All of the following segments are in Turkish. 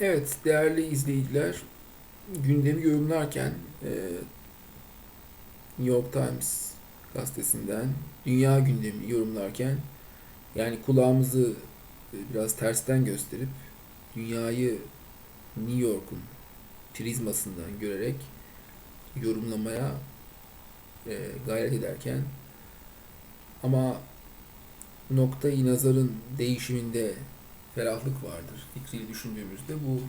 Evet, değerli izleyiciler, gündemi yorumlarken e, New York Times gazetesinden dünya gündemini yorumlarken yani kulağımızı e, biraz tersten gösterip dünyayı New York'un prizmasından görerek yorumlamaya e, gayret ederken ama noktayı nazarın değişiminde ferahlık vardır fikriyle düşündüğümüzde bu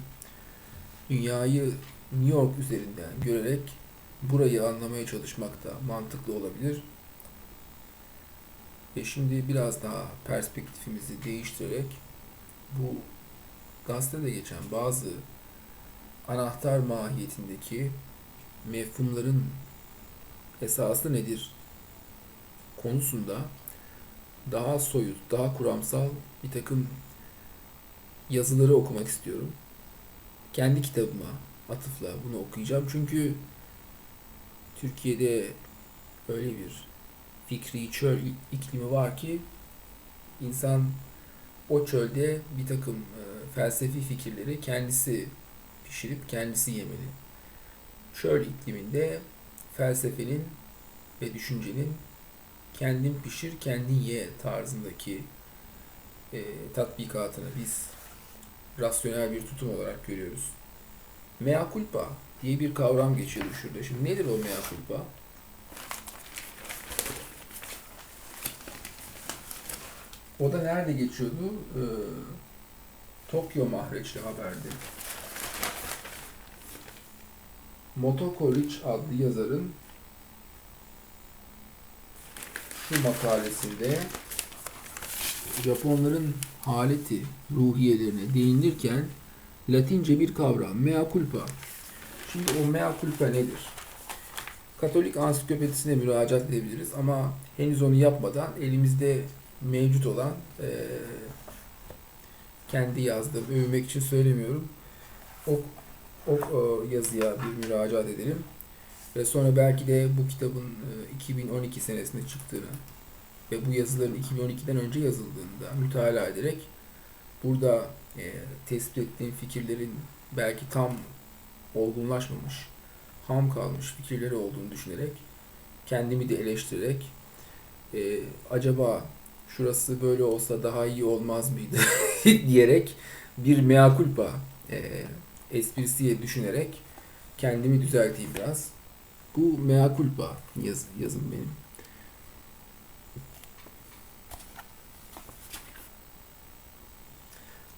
dünyayı New York üzerinden görerek burayı anlamaya çalışmak da mantıklı olabilir. Ve şimdi biraz daha perspektifimizi değiştirerek bu gazetede geçen bazı anahtar mahiyetindeki mefhumların esası nedir konusunda daha soyut, daha kuramsal bir takım yazıları okumak istiyorum. Kendi kitabıma atıfla bunu okuyacağım. Çünkü Türkiye'de öyle bir fikri çöl iklimi var ki insan o çölde bir takım e, felsefi fikirleri kendisi pişirip kendisi yemeli. Çöl ikliminde felsefenin ve düşüncenin kendin pişir kendin ye tarzındaki e, tatbikatını biz rasyonel bir tutum olarak görüyoruz. Mea culpa diye bir kavram geçiyor şurada. Şimdi nedir o mea culpa? O da nerede geçiyordu? Ee, Tokyo Mahreçli haberde. Motoko Rich adlı yazarın şu makalesinde Japonların haleti ruhiyelerine değinirken Latince bir kavram mea culpa. Şimdi o mea culpa nedir? Katolik ansiklopedisine müracaat edebiliriz ama henüz onu yapmadan elimizde mevcut olan e, kendi yazdığım, övmek için söylemiyorum. O, o, o yazıya bir müracaat edelim. Ve sonra belki de bu kitabın e, 2012 senesinde çıktığını ve bu yazıların 2012'den önce yazıldığında mütalaa ederek burada e, tespit ettiğim fikirlerin belki tam olgunlaşmamış, ham kalmış fikirleri olduğunu düşünerek kendimi de eleştirerek e, acaba şurası böyle olsa daha iyi olmaz mıydı diyerek bir mea culpa e, esprisiye düşünerek kendimi düzelteyim biraz. Bu mea culpa yaz, yazım benim.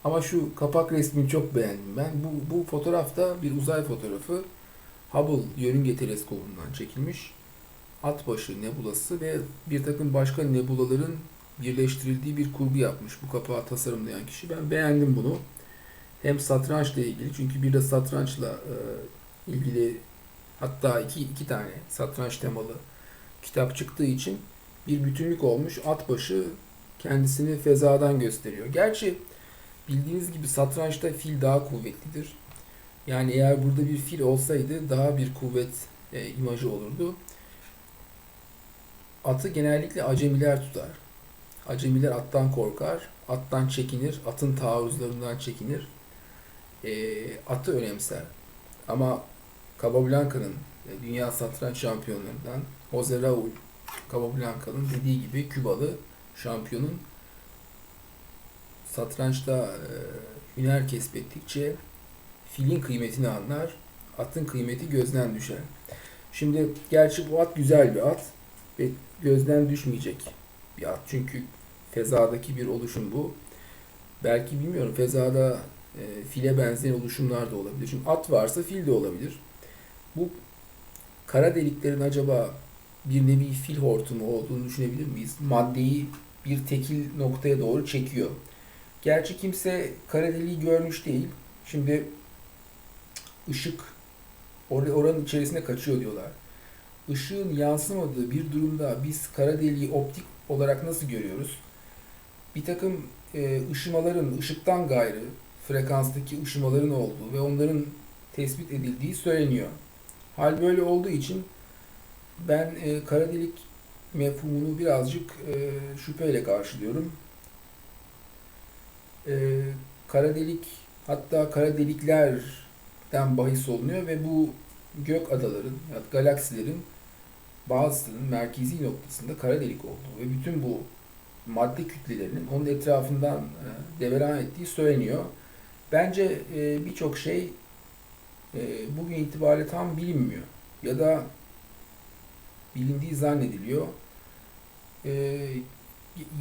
Ama şu kapak resmini çok beğendim ben. Bu, bu fotoğrafta bir uzay fotoğrafı Hubble yörünge teleskobundan çekilmiş. Atbaşı nebulası ve bir takım başka nebulaların birleştirildiği bir kurgu yapmış bu kapağı tasarımlayan kişi. Ben beğendim bunu. Hem satrançla ilgili çünkü bir de satrançla e, ilgili hatta iki, iki tane satranç temalı kitap çıktığı için bir bütünlük olmuş. Atbaşı kendisini fezadan gösteriyor. Gerçi Bildiğiniz gibi satrançta fil daha kuvvetlidir. Yani eğer burada bir fil olsaydı daha bir kuvvet e, imajı olurdu. Atı genellikle acemiler tutar. Acemiler attan korkar, attan çekinir, atın taarruzlarından çekinir. E, atı önemser. Ama Capablanca'nın e, dünya satranç şampiyonlarından Jose Raul Capablanca'nın dediği gibi Kübalı şampiyonun satrançta e, hüner kesbettikçe filin kıymetini anlar, atın kıymeti gözden düşer. Şimdi gerçi bu at güzel bir at ve gözden düşmeyecek bir at. Çünkü fezadaki bir oluşum bu. Belki bilmiyorum fezada e, file benzeyen oluşumlar da olabilir. Çünkü at varsa fil de olabilir. Bu kara deliklerin acaba bir nevi fil hortumu olduğunu düşünebilir miyiz? Maddeyi bir tekil noktaya doğru çekiyor. Gerçi kimse kara deliği görmüş değil. Şimdi ışık or oranın içerisine kaçıyor diyorlar. Işığın yansımadığı bir durumda biz kara deliği optik olarak nasıl görüyoruz? Bir takım e, ışımaların, ışıktan gayrı frekanstaki ışımaların olduğu ve onların tespit edildiği söyleniyor. Hal böyle olduğu için ben e, kara delik mefhumunu birazcık e, şüpheyle karşılıyorum e, kara delik hatta kara deliklerden bahis olunuyor ve bu gök adaların ya da galaksilerin bazısının merkezi noktasında kara delik olduğu ve bütün bu madde kütlelerinin onun etrafından e, deveran ettiği söyleniyor. Bence e, birçok şey e, bugün itibariyle tam bilinmiyor ya da bilindiği zannediliyor. E,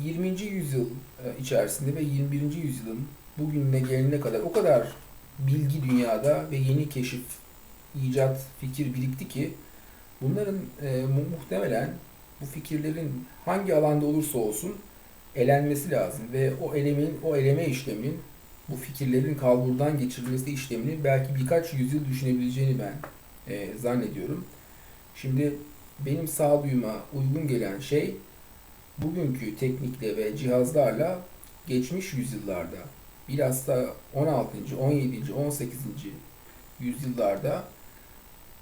20. yüzyıl e, içerisinde ve 21. yüzyılın bugününe gelene kadar o kadar bilgi dünyada ve yeni keşif, icat, fikir birikti ki bunların e, mu- muhtemelen bu fikirlerin hangi alanda olursa olsun elenmesi lazım ve o elemin, o eleme işleminin bu fikirlerin kalburdan geçirilmesi işlemini belki birkaç yüzyıl düşünebileceğini ben e, zannediyorum. Şimdi benim sağduyuma uygun gelen şey bugünkü teknikle ve cihazlarla geçmiş yüzyıllarda bilhassa 16. 17. 18. yüzyıllarda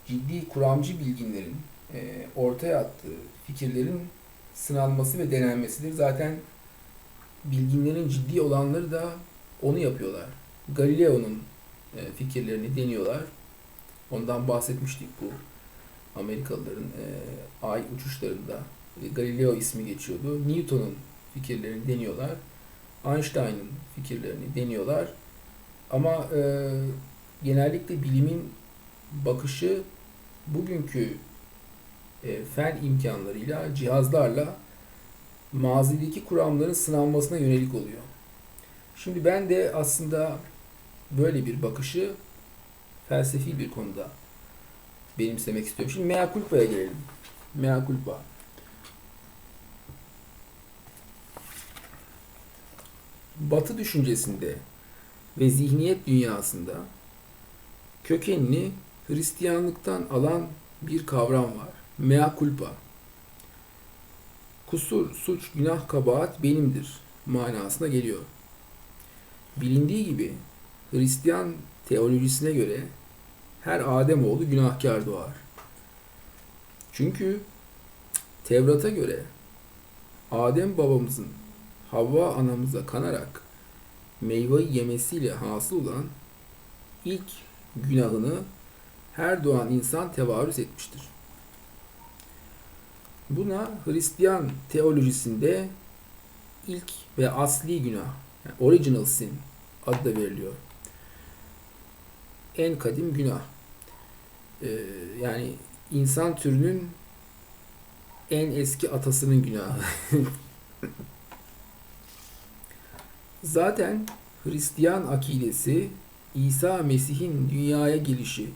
ciddi kuramcı bilginlerin e, ortaya attığı fikirlerin sınanması ve denenmesidir. Zaten bilginlerin ciddi olanları da onu yapıyorlar. Galileo'nun e, fikirlerini deniyorlar. Ondan bahsetmiştik bu Amerikalıların e, ay uçuşlarında Galileo ismi geçiyordu. Newton'un fikirlerini deniyorlar. Einstein'ın fikirlerini deniyorlar. Ama e, genellikle bilimin bakışı bugünkü e, fen imkanlarıyla, cihazlarla mazideki kuramların sınanmasına yönelik oluyor. Şimdi ben de aslında böyle bir bakışı felsefi bir konuda benimsemek istiyorum. Şimdi mea culpa'ya gelelim. Mea culpa. Batı düşüncesinde ve zihniyet dünyasında kökenini Hristiyanlıktan alan bir kavram var. Mea culpa. Kusur, suç, günah, kabahat benimdir manasına geliyor. Bilindiği gibi Hristiyan teolojisine göre her Ademoğlu günahkar doğar. Çünkü Tevrat'a göre Adem babamızın Havva anamıza kanarak meyveyi yemesiyle hasıl olan ilk günahını her doğan insan tevarüz etmiştir. Buna Hristiyan teolojisinde ilk ve asli günah, yani original sin adı da veriliyor. En kadim günah. Ee, yani insan türünün en eski atasının günahı. Zaten Hristiyan akidesi İsa Mesih'in dünyaya gelişi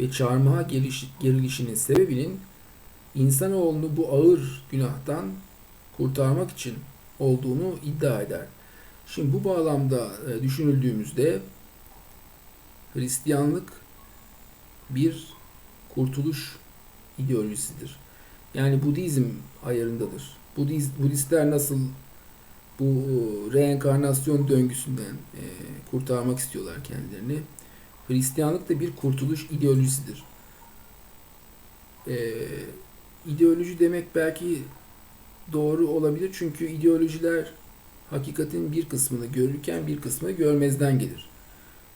ve çarmıha geliş, gerilişinin sebebinin insanoğlunu bu ağır günahtan kurtarmak için olduğunu iddia eder. Şimdi bu bağlamda e, düşünüldüğümüzde Hristiyanlık bir kurtuluş ideolojisidir. Yani Budizm ayarındadır. Budiz, Budistler nasıl bu reenkarnasyon döngüsünden e, kurtarmak istiyorlar kendilerini. Hristiyanlık da bir kurtuluş ideolojisidir. E, ideoloji demek belki doğru olabilir çünkü ideolojiler hakikatin bir kısmını görürken bir kısmını görmezden gelir.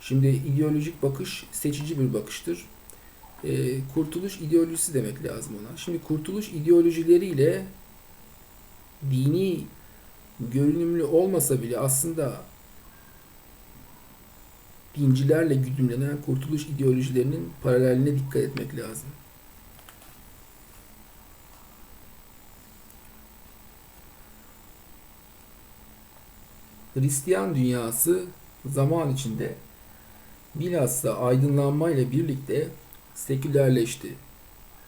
Şimdi ideolojik bakış seçici bir bakıştır. E, kurtuluş ideolojisi demek lazım ona. Şimdi kurtuluş ideolojileriyle dini görünümlü olmasa bile aslında dincilerle güdümlenen kurtuluş ideolojilerinin paraleline dikkat etmek lazım. Hristiyan dünyası zaman içinde bilhassa aydınlanmayla birlikte sekülerleşti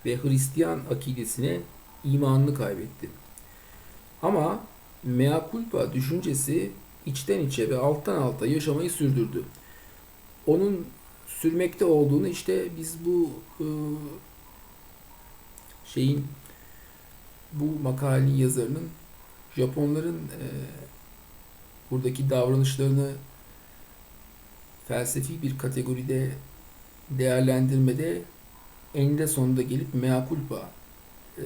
ve Hristiyan akidesine imanını kaybetti. Ama mea culpa düşüncesi içten içe ve alttan alta yaşamayı sürdürdü. Onun sürmekte olduğunu işte biz bu e, şeyin bu makalenin yazarının Japonların e, buradaki davranışlarını felsefi bir kategoride değerlendirmede eninde sonunda gelip mea culpa e,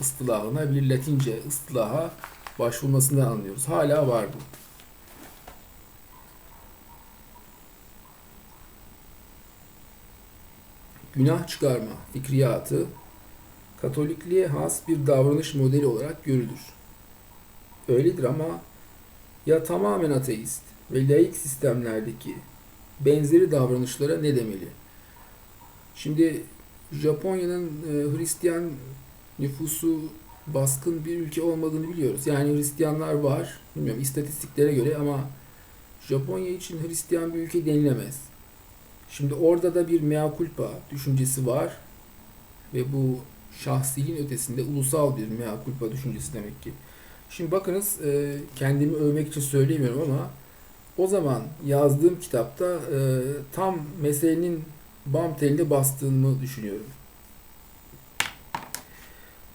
ıstılahına bir latince ıstılaha başvurmasından anlıyoruz. Hala var bu. Günah çıkarma fikriyatı Katolikliğe has bir davranış modeli olarak görülür. Öyledir ama ya tamamen ateist ve laik sistemlerdeki benzeri davranışlara ne demeli? Şimdi Japonya'nın e, Hristiyan nüfusu baskın bir ülke olmadığını biliyoruz. Yani Hristiyanlar var, bilmiyorum istatistiklere göre ama Japonya için Hristiyan bir ülke denilemez. Şimdi orada da bir mea culpa düşüncesi var ve bu şahsiliğin ötesinde ulusal bir mea culpa düşüncesi demek ki. Şimdi bakınız e, kendimi övmek için söylemiyorum ama o zaman yazdığım kitapta e, tam meselenin bam telinde bastığımı düşünüyorum.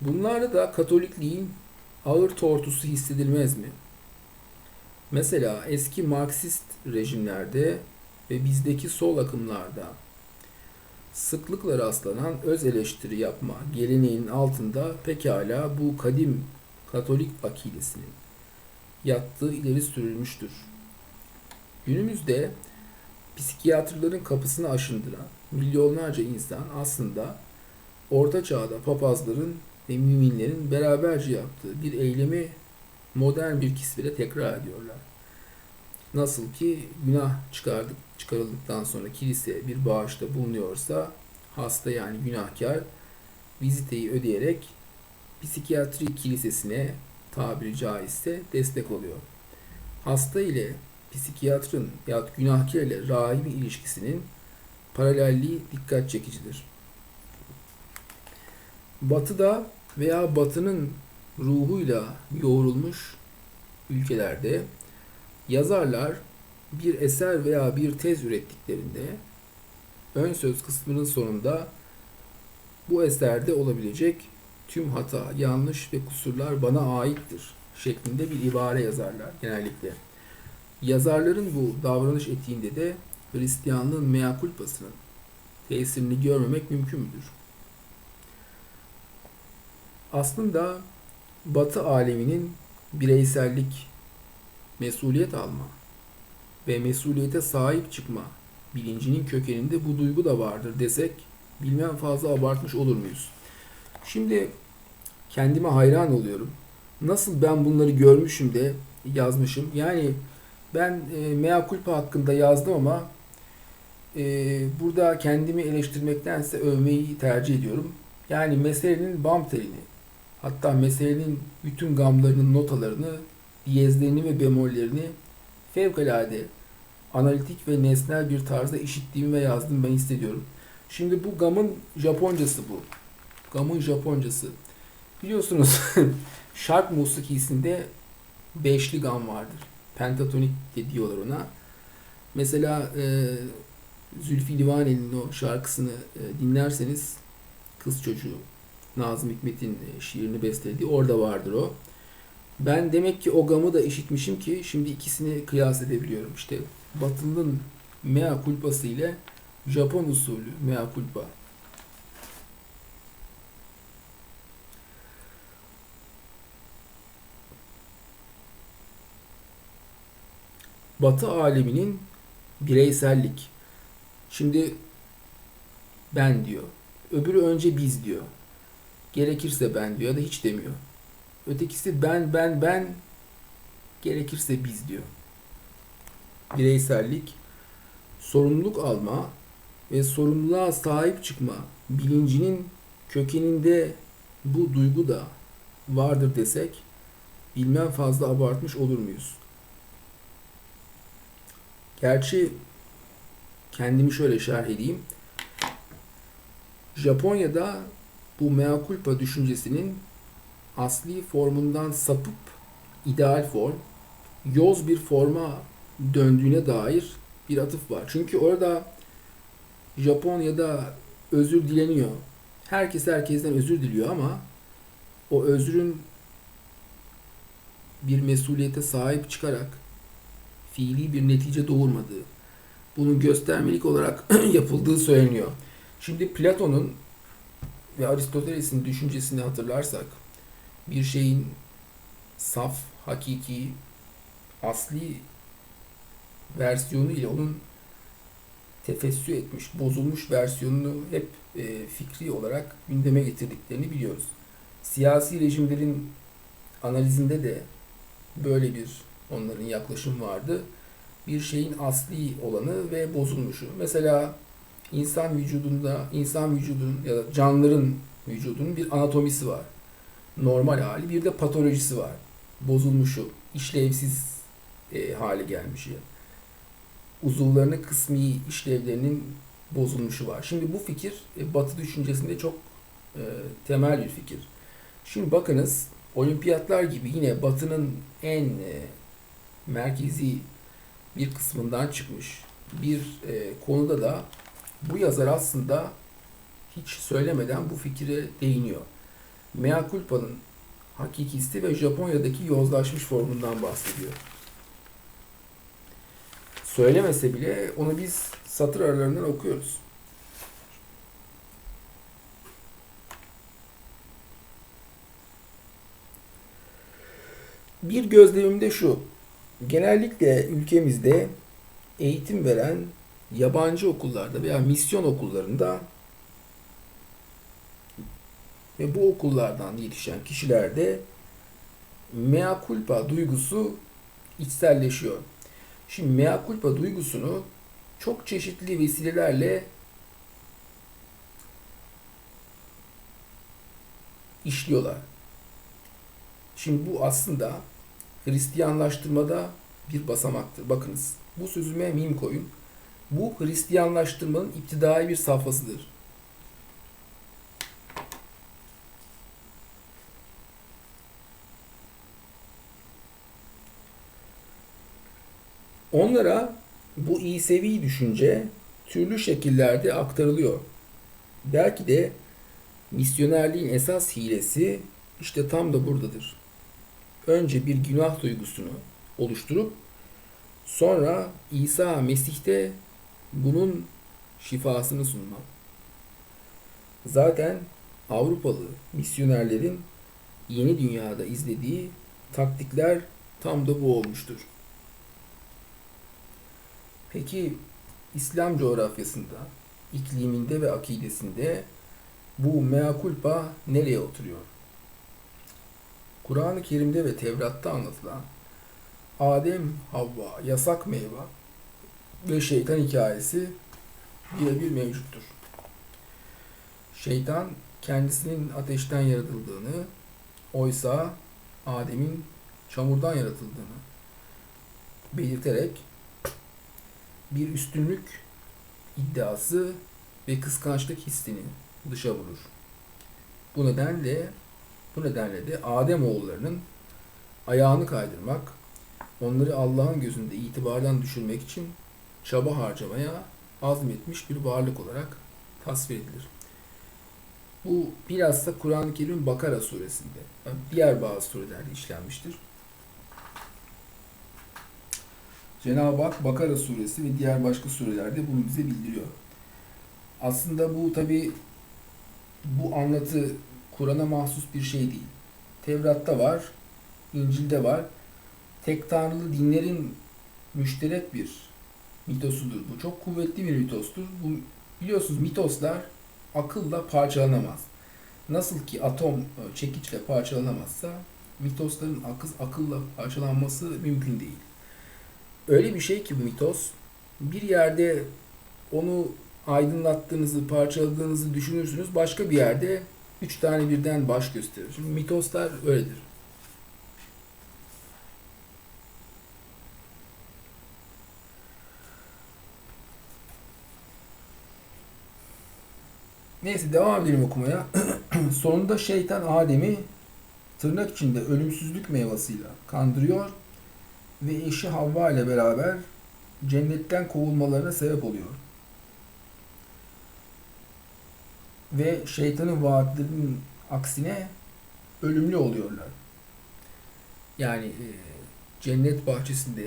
Bunlarda da Katolikliğin ağır tortusu hissedilmez mi? Mesela eski Marksist rejimlerde ve bizdeki sol akımlarda sıklıkla rastlanan öz eleştiri yapma geleneğinin altında pekala bu kadim Katolik akidesinin yattığı ileri sürülmüştür. Günümüzde psikiyatrların kapısını aşındıran milyonlarca insan aslında Orta Çağ'da papazların ve müminlerin beraberce yaptığı bir eylemi modern bir kisvede tekrar ediyorlar. Nasıl ki günah çıkardık, çıkarıldıktan sonra kilise bir bağışta bulunuyorsa hasta yani günahkar viziteyi ödeyerek psikiyatri kilisesine tabiri caizse destek oluyor. Hasta ile psikiyatrın ya günahkar ile rahibin ilişkisinin paralelliği dikkat çekicidir. Batıda veya batının ruhuyla yoğrulmuş ülkelerde yazarlar bir eser veya bir tez ürettiklerinde ön söz kısmının sonunda bu eserde olabilecek tüm hata, yanlış ve kusurlar bana aittir şeklinde bir ibare yazarlar genellikle. Yazarların bu davranış etiğinde de Hristiyanlığın mea culpasının tesirini görmemek mümkün müdür? Aslında Batı aleminin bireysellik, mesuliyet alma ve mesuliyete sahip çıkma bilincinin kökeninde bu duygu da vardır desek bilmem fazla abartmış olur muyuz? Şimdi kendime hayran oluyorum. Nasıl ben bunları görmüşüm de yazmışım. Yani ben e, mea culpa hakkında yazdım ama e, burada kendimi eleştirmektense övmeyi tercih ediyorum. Yani meselenin bam telini, hatta meselenin bütün gamlarının notalarını, diyezlerini ve bemollerini fevkalade analitik ve nesnel bir tarzda işittiğimi ve yazdım ben hissediyorum. Şimdi bu gamın Japoncası bu. Gamın Japoncası. Biliyorsunuz şark musikisinde beşli gam vardır. Pentatonik de diyorlar ona. Mesela e, Zülfü Livaneli'nin o şarkısını e, dinlerseniz Kız Çocuğu Nazım Hikmet'in e, şiirini bestelediği orada vardır o. Ben demek ki o gamı da işitmişim ki şimdi ikisini kıyas edebiliyorum. İşte Batılı'nın mea culpası ile Japon usulü mea culpa. Batı aleminin bireysellik. Şimdi ben diyor. Öbürü önce biz diyor. Gerekirse ben diyor ya da hiç demiyor. Ötekisi ben ben ben gerekirse biz diyor. Bireysellik, sorumluluk alma ve sorumluluğa sahip çıkma bilincinin kökeninde bu duygu da vardır desek bilmem fazla abartmış olur muyuz? Gerçi kendimi şöyle şerh edeyim. Japonya'da bu mea culpa düşüncesinin asli formundan sapıp ideal form, yoz bir forma döndüğüne dair bir atıf var. Çünkü orada Japonya'da özür dileniyor. Herkes herkesten özür diliyor ama o özrün bir mesuliyete sahip çıkarak fiili bir netice doğurmadığı, bunun göstermelik olarak yapıldığı söyleniyor. Şimdi Platon'un ve Aristoteles'in düşüncesini hatırlarsak bir şeyin saf, hakiki, asli versiyonu ile onun tefessü etmiş, bozulmuş versiyonunu hep e, fikri olarak gündeme getirdiklerini biliyoruz. Siyasi rejimlerin analizinde de böyle bir onların yaklaşım vardı. Bir şeyin asli olanı ve bozulmuşu. Mesela insan vücudunda, insan vücudunun ya da canlıların vücudunun bir anatomisi var. Normal hali, bir de patolojisi var. Bozulmuşu, işlevsiz e, hale gelmişi. Uzuvlarının kısmi işlevlerinin bozulmuşu var. Şimdi bu fikir e, Batı düşüncesinde çok e, temel bir fikir. Şimdi bakınız olimpiyatlar gibi yine Batı'nın en e, merkezi bir kısmından çıkmış bir e, konuda da bu yazar aslında hiç söylemeden bu fikire değiniyor. Mea culpa'nın hakikisi ve Japonya'daki yozlaşmış formundan bahsediyor. Söylemese bile onu biz satır aralarından okuyoruz. Bir gözlemim de şu. Genellikle ülkemizde eğitim veren yabancı okullarda veya misyon okullarında ve bu okullardan yetişen kişilerde mea culpa duygusu içselleşiyor. Şimdi mea culpa duygusunu çok çeşitli vesilelerle işliyorlar. Şimdi bu aslında Hristiyanlaştırmada bir basamaktır. Bakınız bu sözüme mim koyun. Bu Hristiyanlaştırmanın iptidai bir safhasıdır. Onlara bu İsevi düşünce türlü şekillerde aktarılıyor. Belki de misyonerliğin esas hilesi işte tam da buradadır. Önce bir günah duygusunu oluşturup sonra İsa Mesih'te bunun şifasını sunmak. Zaten Avrupalı misyonerlerin yeni dünyada izlediği taktikler tam da bu olmuştur. Peki İslam coğrafyasında, ikliminde ve akidesinde bu mea culpa nereye oturuyor? Kur'an-ı Kerim'de ve Tevrat'ta anlatılan Adem, Havva, yasak meyve ve şeytan hikayesi birebir mevcuttur. Şeytan kendisinin ateşten yaratıldığını, oysa Adem'in çamurdan yaratıldığını belirterek bir üstünlük iddiası ve kıskançlık hissini dışa vurur. Bu nedenle bu nedenle de Adem oğullarının ayağını kaydırmak, onları Allah'ın gözünde itibardan düşürmek için çaba harcamaya azmetmiş bir varlık olarak tasvir edilir. Bu bilhassa Kur'an-ı Kerim Bakara suresinde, diğer bazı surelerde işlenmiştir. Cenab-ı Hak Bakara suresi ve diğer başka surelerde bunu bize bildiriyor. Aslında bu tabi bu anlatı Kur'an'a mahsus bir şey değil. Tevrat'ta var, İncil'de var. Tek tanrılı dinlerin müşterek bir mitosudur. Bu çok kuvvetli bir mitostur. Bu biliyorsunuz mitoslar akılla parçalanamaz. Nasıl ki atom e, çekiçle parçalanamazsa mitosların akız akılla parçalanması mümkün değil. Öyle bir şey ki bu mitos bir yerde onu aydınlattığınızı, parçaladığınızı düşünürsünüz. Başka bir yerde üç tane birden baş gösterir. Şimdi mitoslar öyledir. Neyse devam edelim okumaya. Sonunda şeytan Adem'i tırnak içinde ölümsüzlük meyvasıyla kandırıyor ve eşi Havva ile beraber cennetten kovulmalarına sebep oluyor. Ve şeytanın vaatlerinin aksine ölümlü oluyorlar. Yani e, cennet bahçesinde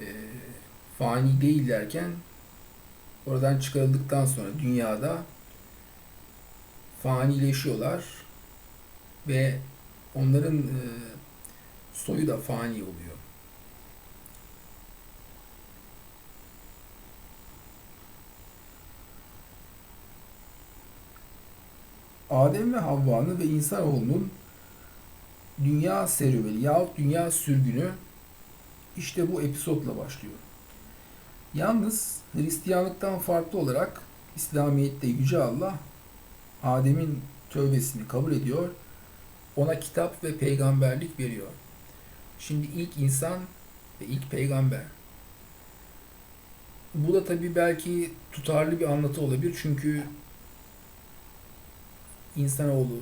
e, fani değillerken oradan çıkarıldıktan sonra dünyada fanileşiyorlar ve onların e, soyu da fani oluyor. Adem ve Havva'nın ve insanoğlunun dünya serüveni yahut dünya sürgünü işte bu episodla başlıyor. Yalnız Hristiyanlıktan farklı olarak İslamiyet'te Yüce Allah Adem'in tövbesini kabul ediyor. Ona kitap ve peygamberlik veriyor. Şimdi ilk insan ve ilk peygamber. Bu da tabii belki tutarlı bir anlatı olabilir çünkü insanoğlu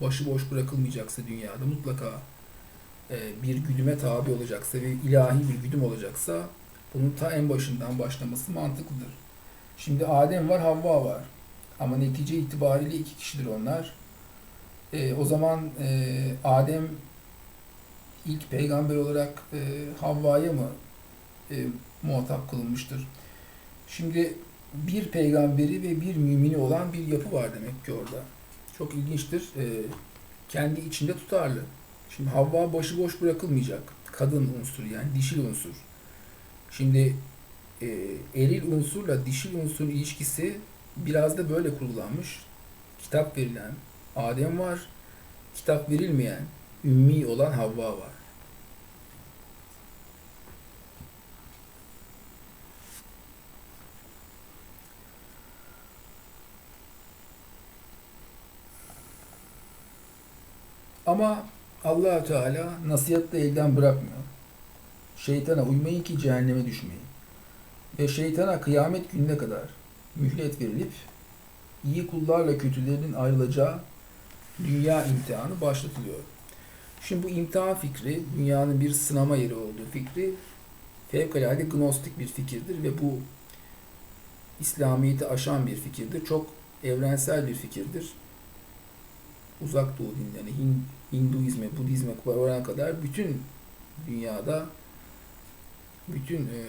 başıboş bırakılmayacaksa dünyada mutlaka e, bir güdüme tabi olacaksa ve ilahi bir güdüm olacaksa bunun ta en başından başlaması mantıklıdır. Şimdi Adem var, Havva var. Ama netice itibariyle iki kişidir onlar. E, o zaman e, Adem ilk peygamber olarak e, Havva'ya mı e, muhatap kılınmıştır? Şimdi bir peygamberi ve bir mümini olan bir yapı var demek ki orada. Çok ilginçtir. E, kendi içinde tutarlı. Şimdi Havva başıboş bırakılmayacak. Kadın unsur yani dişil unsur. Şimdi e, eril unsurla dişil unsurun ilişkisi biraz da böyle kurgulanmış. Kitap verilen Adem var. Kitap verilmeyen ümmi olan Havva var. Ama allah Teala nasihat da elden bırakmıyor. Şeytana uymayın ki cehenneme düşmeyin. Ve şeytana kıyamet gününe kadar mühlet verilip iyi kullarla kötülerin ayrılacağı dünya imtihanı başlatılıyor. Şimdi bu imtihan fikri, dünyanın bir sınama yeri olduğu fikri fevkalade gnostik bir fikirdir ve bu İslamiyet'i aşan bir fikirdir. Çok evrensel bir fikirdir. Uzak Doğu dinlerine, Hinduizme, Budizme varana kadar bütün dünyada bütün e,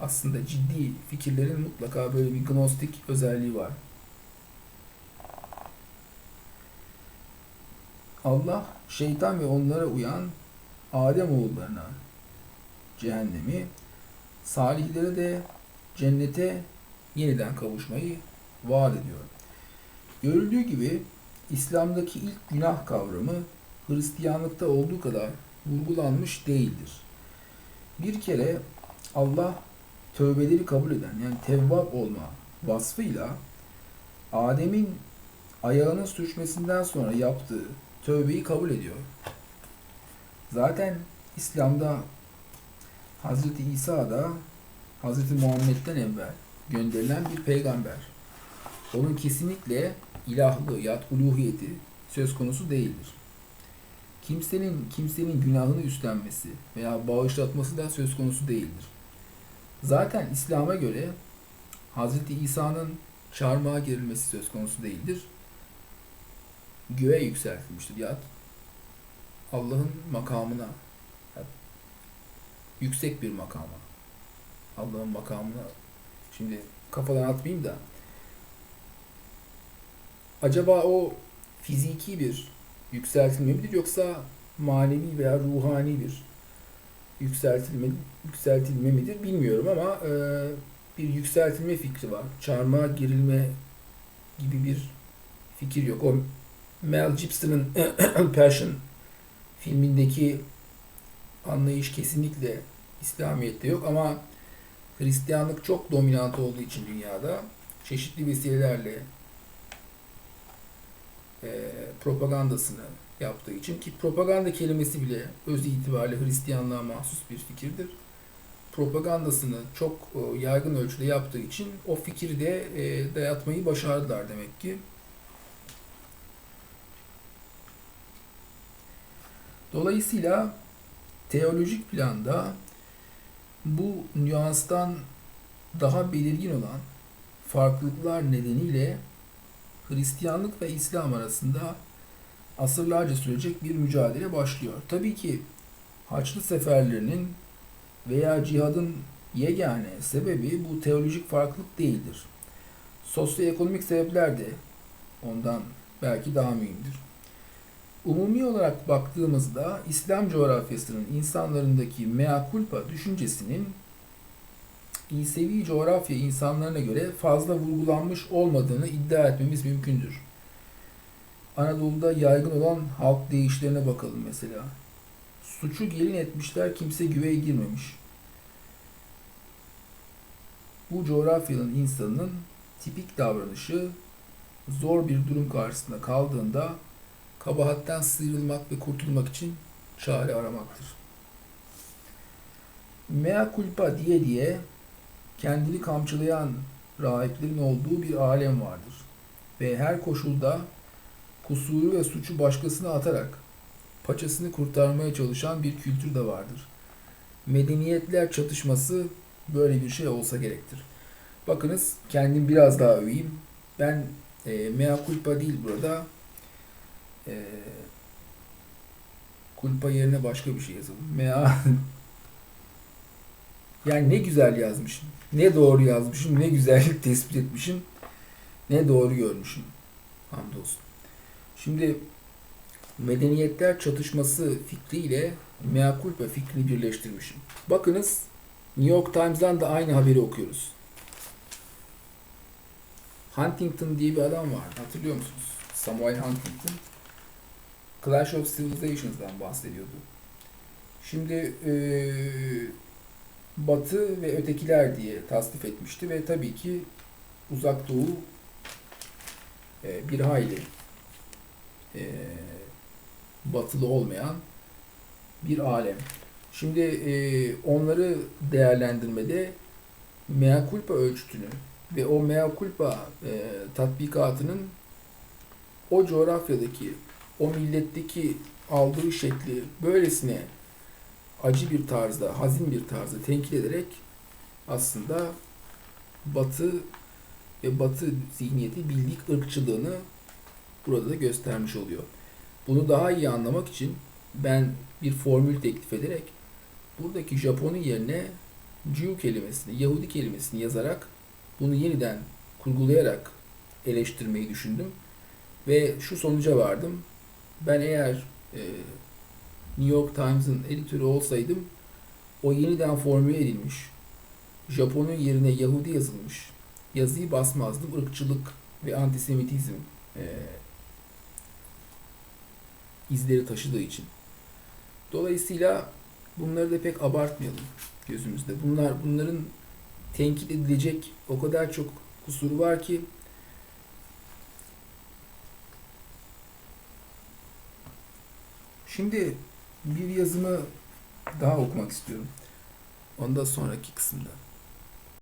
aslında ciddi fikirlerin mutlaka böyle bir gnostik özelliği var. Allah şeytan ve onlara uyan Adem oğullarına cehennemi, salihlere de cennete yeniden kavuşmayı vaat ediyor. Görüldüğü gibi İslam'daki ilk günah kavramı Hristiyanlıkta olduğu kadar vurgulanmış değildir. Bir kere Allah tövbeleri kabul eden yani tevvab olma vasfıyla Adem'in ayağının sürçmesinden sonra yaptığı tövbeyi kabul ediyor. Zaten İslam'da Hazreti İsa da Hazreti Muhammed'den evvel gönderilen bir peygamber. Onun kesinlikle ilahlığı ya uluhiyeti söz konusu değildir. Kimsenin kimsenin günahını üstlenmesi veya bağışlatması da söz konusu değildir. Zaten İslam'a göre Hz. İsa'nın çarmıha gerilmesi söz konusu değildir. Göğe yükseltilmiştir ya Allah'ın makamına yüksek bir makama Allah'ın makamına şimdi kafadan atmayayım da acaba o fiziki bir yükseltilme midir yoksa manevi veya ruhani bir yükseltilme yükseltilme midir bilmiyorum ama e, bir yükseltilme fikri var. Çarmıha girilme gibi bir fikir yok. O Mel Gibson'ın Passion filmindeki anlayış kesinlikle İslamiyet'te yok ama Hristiyanlık çok dominant olduğu için dünyada çeşitli vesilelerle e, propagandasını yaptığı için ki propaganda kelimesi bile öz itibariyle Hristiyanlığa mahsus bir fikirdir. Propagandasını çok e, yaygın ölçüde yaptığı için o fikri de e, dayatmayı başardılar demek ki. Dolayısıyla teolojik planda bu nüanstan daha belirgin olan farklılıklar nedeniyle Hristiyanlık ve İslam arasında asırlarca sürecek bir mücadele başlıyor. Tabii ki Haçlı seferlerinin veya cihadın yegane sebebi bu teolojik farklılık değildir. Sosyoekonomik sebepler de ondan belki daha mühimdir. Umumi olarak baktığımızda İslam coğrafyasının insanlarındaki mea culpa düşüncesinin İsevi coğrafya insanlarına göre fazla vurgulanmış olmadığını iddia etmemiz mümkündür. Anadolu'da yaygın olan halk deyişlerine bakalım mesela. Suçu gelin etmişler kimse güveye girmemiş. Bu coğrafyanın insanının tipik davranışı zor bir durum karşısında kaldığında kabahatten sıyrılmak ve kurtulmak için çare aramaktır. Mea culpa diye diye kendini kamçılayan rahiplerin olduğu bir alem vardır. Ve her koşulda kusuru ve suçu başkasına atarak paçasını kurtarmaya çalışan bir kültür de vardır. Medeniyetler çatışması böyle bir şey olsa gerektir. Bakınız kendim biraz daha öveyim. Ben e, mea culpa değil burada. E, culpa yerine başka bir şey yazalım. Mea yani ne güzel yazmışım. Ne doğru yazmışım. Ne güzellik tespit etmişim. Ne doğru görmüşüm. Hamdolsun. Şimdi medeniyetler çatışması fikriyle mea culpa fikrini birleştirmişim. Bakınız New York Times'dan da aynı haberi okuyoruz. Huntington diye bir adam var. Hatırlıyor musunuz? Samuel Huntington. Clash of Civilizations'dan bahsediyordu. Şimdi eee Batı ve ötekiler diye tasnif etmişti ve tabii ki Uzak Doğu e, bir hayli e, batılı olmayan bir alem. Şimdi e, onları değerlendirmede mea culpa ölçütünü ve o mea culpa e, tatbikatının o coğrafyadaki, o milletteki aldığı şekli böylesine acı bir tarzda, hazin bir tarzda tenkit ederek aslında Batı ve Batı zihniyeti bildik ırkçılığını burada da göstermiş oluyor. Bunu daha iyi anlamak için ben bir formül teklif ederek buradaki Japon'un yerine Jew kelimesini, Yahudi kelimesini yazarak bunu yeniden kurgulayarak eleştirmeyi düşündüm. Ve şu sonuca vardım. Ben eğer e, New York Times'ın editörü olsaydım o yeniden formüle edilmiş Japon'un yerine Yahudi yazılmış yazıyı basmazdım. Irkçılık ve antisemitizm e, izleri taşıdığı için. Dolayısıyla bunları da pek abartmayalım gözümüzde. Bunlar bunların tenkit edilecek o kadar çok kusuru var ki Şimdi bir yazımı daha okumak istiyorum. Ondan sonraki kısımda.